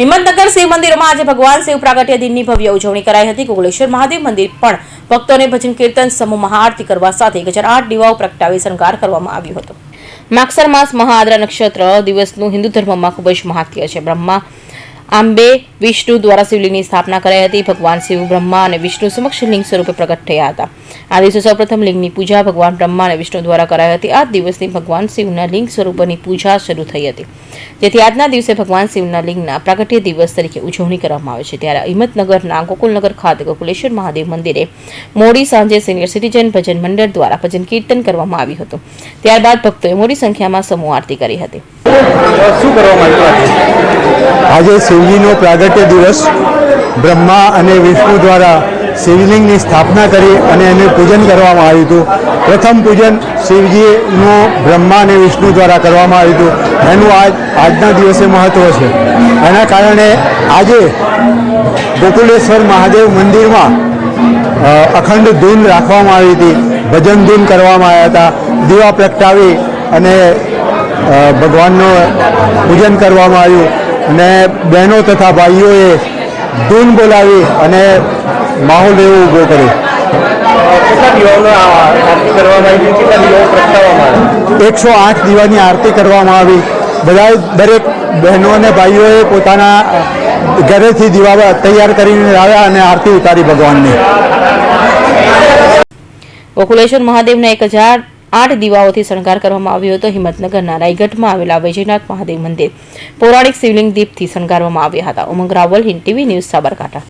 હિંમતનગર શિવ મંદિરમાં આજે ભગવાન શિવ પ્રાગટ્ય દિનની ભવ્ય ઉજવણી કરાઈ હતી. કુગલેશ્વર મહાદેવ મંદિર પણ ભક્તોને ભજન કીર્તન, સમૂહ મહાઆરતી કરવા સાથે હજાર આઠ દીવાઓ પ્રગટાવી શણગાર કરવામાં આવ્યો હતો. માગસર માસ મહાઆદ્રા નક્ષત્ર દિવસનું હિન્દુ ધર્મમાં ખૂબ જ મહાત્ય છે. બ્રહ્મા આંબે વિષ્ણુ દ્વારા શિવલિંગની સ્થાપના કરાઈ હતી. ભગવાન શિવ, બ્રહ્મા અને વિષ્ણુ સમક્ષ લિંગ સ્વરૂપે પ્રગટ થયા હતા. આ દિવસે સૌપ્રથમ લિંગની પૂજા ભગવાન બ્રહ્મા અને વિષ્ણુ દ્વારા કરાઈ હતી. આ દિવસથી ભગવાન શિવના લિંગ સ્વરૂપની પૂજા શરૂ થઈ હતી. જેથી આજના દિવસે ભગવાન શિવના લિંગના પ્રાગટ્ય દિવસ તરીકે ઉજવણી કરવામાં આવે છે. ત્યારે હિંમતનગરના ગોકુલનગર ખાતે ગોકુલેશ્વર મહાદેવ મંદિરે મોડી સાંજે સિનિયર સિટીઝન ભજન મંડળ દ્વારા ભજન કીર્તન કરવામાં આવ્યું હતું. ત્યારબાદ ભક્તોએ મોટી સંખ્યામાં સમૂહ આરતી કરી હતી. શું કરવા આજે શિવજીનો પ્રાગટ્ય દિવસ બ્રહ્મા અને વિષ્ણુ દ્વારા શિવલિંગની સ્થાપના કરી અને એનું પૂજન કરવામાં આવ્યું હતું. પ્રથમ પૂજન શિવજીનું, બ્રહ્મા અને વિષ્ણુ દ્વારા કરવામાં આવ્યું હતું. એનું આજ, આજના દિવસે મહત્ત્વ છે. એના કારણે આજે ગોકુલેશ્વર મહાદેવ મંદિરમાં અખંડ ધૂન રાખવામાં આવી હતી. ભજન ધૂન કરવામાં આવ્યા હતા. દીવા પ્રગટાવી અને ભગવાનનું પૂજન કરવામાં આવ્યું. અને બહેનો તથા ભાઈઓએ ધૂન બોલાવી અને માહોલ એવો ઊભો કર્યો. એકસો આઠ દીવાની આરતી કરવામાં આવી. બધા દરેક બહેનો અને ભાઈઓએ પોતાના ઘરેથી દીવા તૈયાર કરીને લાવ્યા અને આરતી ઉતારી ભગવાનની. ગોકુલેશ્વર મહાદેવના એક હજાર આઠ દીવાઓથી શણગાર કરવામાં આવ્યો હતો. હિંમતનગરના રાયગઢમાં આવેલા વૈજયનાથ મહાદેવ મંદિર. પૌરાણિક શિવલિંગ દીપથી શણગારવામાં આવ્યા હતા. Umang Raval, Hind TV news, Sabarkantha.